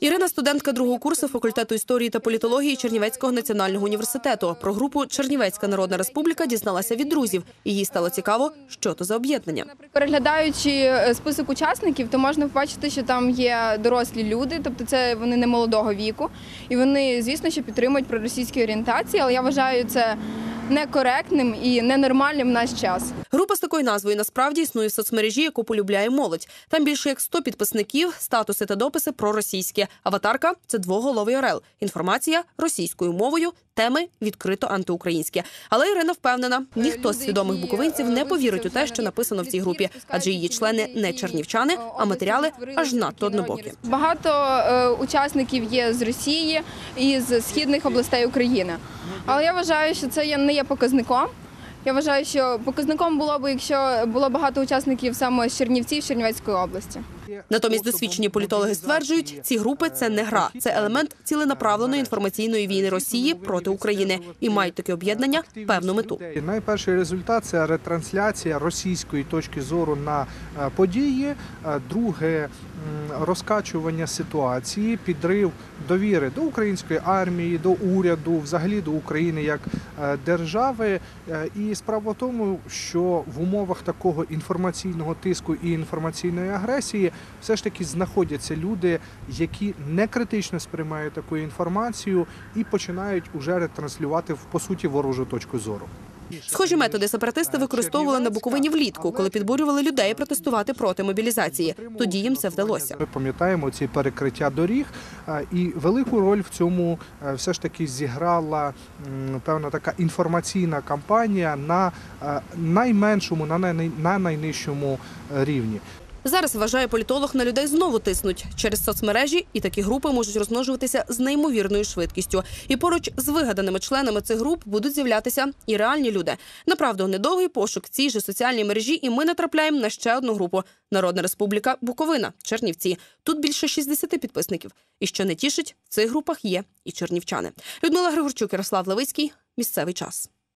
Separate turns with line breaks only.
Ірина студентка другого курсу факультету історії та політології Чернівецького національного університету. Про групу Чернівецька Народна Республіка дізналася від друзів. Їй стало цікаво, що то за об'єднання.
Переглядаючи е, список учасників, то можна побачити, що там є дорослі люди, тобто це вони не молодого віку, і вони, звісно, що підтримують проросійські орієнтації, але я вважаю це некоректним і ненормальним в наш час.
Група з такою назвою насправді існує в соцмережі, яку полюбляє молодь. Там більше як 100 підписників, статуси та дописи проросійські. Аватарка це двоголовий орел. Інформація російською мовою. Теми відкрито антиукраїнські. Але Ірина впевнена, ніхто з свідомих буковинців не повірить у те, що написано в цій групі, адже її члени не чернівчани, а матеріали аж надто однобокі.
Багато е, учасників є з Росії і з східних областей України. Але я вважаю, що це є- не є показником. Я вважаю, що показником було б, якщо було багато учасників саме з Чернівців Чернівецької області.
Натомість досвідчені політологи стверджують, ці групи це не гра, це елемент ціленаправленої інформаційної війни Росії проти України і мають таке об'єднання певну мету.
Найперший результат це ретрансляція російської точки зору на е, події. Е, Друге розкачування ситуації, підрив довіри до української армії, до уряду, взагалі до України як е, держави. І справа в тому, що в умовах такого інформаційного тиску і інформаційної агресії все ж таки знаходяться люди, які не критично сприймають таку інформацію і починають уже ретранслювати в по суті ворожу точку зору.
Схожі методи сепаратисти використовували на Буковині влітку, коли підбурювали людей протестувати проти мобілізації. Тоді їм це вдалося.
Ми пам'ятаємо ці перекриття доріг, і велику роль в цьому е, все ж таки зіграла певна така інформаційна кампанія на е, найменшому, на найнижчому е, рівні.
Зараз вважає політолог на людей знову тиснуть через соцмережі, і такі групи можуть розмножуватися з неймовірною швидкістю. І поруч з вигаданими членами цих груп будуть з'являтися і реальні люди. Направду, недовгий пошук цій же соціальній мережі, і ми натрапляємо на ще одну групу Народна Республіка Буковина, Чернівці. Тут більше 60 підписників. І що не тішить, в цих групах є і чернівчани. Людмила Григорчук, Ярослав Левицький. Місцевий час.